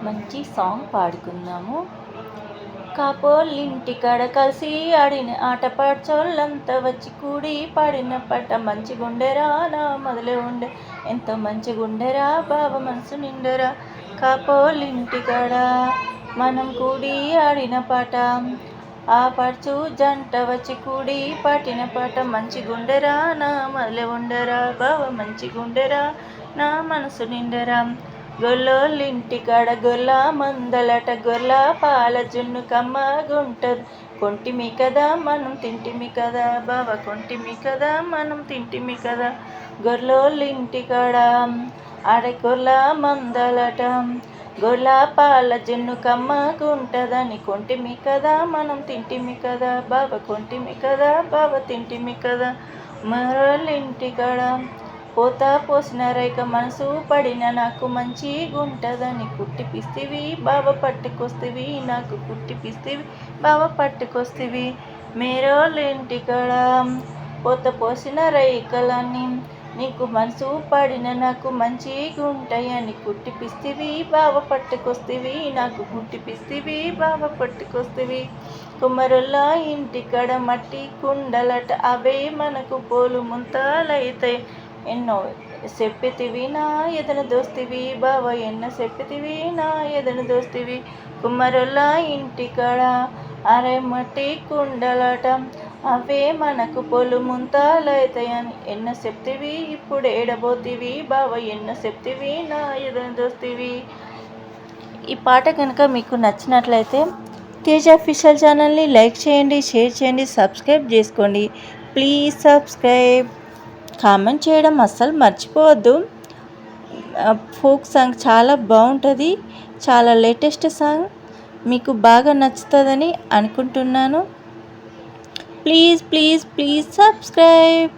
మంచి సాంగ్ పాడుకుందాము. కాపోళ్ళింటి కాడ కలిసి ఆడిన ఆట పాడ్చోళ్ళంతా వచ్చి కూడి పాడిన పాట. మంచి గుండెరా నా మొదలే ఉండే. ఎంతో మంచి గుండెరా బావ మనసు నిండరా. కాపోళ్ళింటి కాడ మనం కూడి ఆడిన పాట. ఆ పడుచు జంట వచ్చి కూడి పాటిన పాట. మంచి గుండెరా నా మొదలే ఉండరా బావ. మంచి గుండెరా నా మనసు నిండరా. గొల్లోళ్ళింటి కాడ గొల్ల మందలట గొల్ల పాల జున్ను కమ్మగుంటది కొంటిమి కదా మనం తింటిమి కదా బావ కొంటిమి కదా మనం తింటిమి కదా గొర్లోళ్ళింటి కాడ. ఆడే గొల్ల మందలట గొల్ల పాల జున్ను కమ్మగుంటదని కొంటిమి కదా మనం తింటిమి కదా బావ కొంటిమి కదా బావ తింటిమి కదా మరోళ్ళింటి కాడ. పోత పోసిన రేఖ మనసు పడిన నాకు మంచి గుంటదని కుట్టిపిస్తివి బావ పట్టుకొస్తివి నాకు కుట్టిపిస్తివి బావ పట్టుకొస్తివి. మేరోళ్ళింటి కాడ పోత పోసిన రేఖలని నీకు మనసు పడిన నాకు మంచి గుంటాయని కుట్టిపిస్తివి బావ పట్టుకొస్తివి నాకు కుట్టిపిస్తివి బావ పట్టుకొస్తివి. కుమరుల ఇంటి కడ మట్టి కుండలట అవే మనకు పోలు ముంతాలైతాయి. ఎన్నో చెప్పితివి నా ఎదన దోస్తివి బావ ఎన్న చెప్పితివి నా ఎదన దోస్తివి కుమ్మరుల ఇంటి అరెమటి అరే మట్టి కుండలట. అవే మనకు పొలు ముంతాలైతాయని ఎన్న చెప్తివి ఇప్పుడు ఏడబోతివి బావ ఎన్న చెప్తివి నా ఎదన దోస్తివి. ఈ పాట కనుక మీకు నచ్చినట్లయితే తేజ అఫీషియల్ ఛానల్ని లైక్ చేయండి షేర్ చేయండి సబ్స్క్రైబ్ చేసుకోండి. Please subscribe. కామెంట్ చేయడం అస్సలు మర్చిపోవద్దు. ఫోక్ సాంగ్ చాలా బాగుంటుంది. చాలా లేటెస్ట్ సాంగ్. మీకు బాగా నచ్చుతుందని అనుకుంటున్నాను. Please please please subscribe.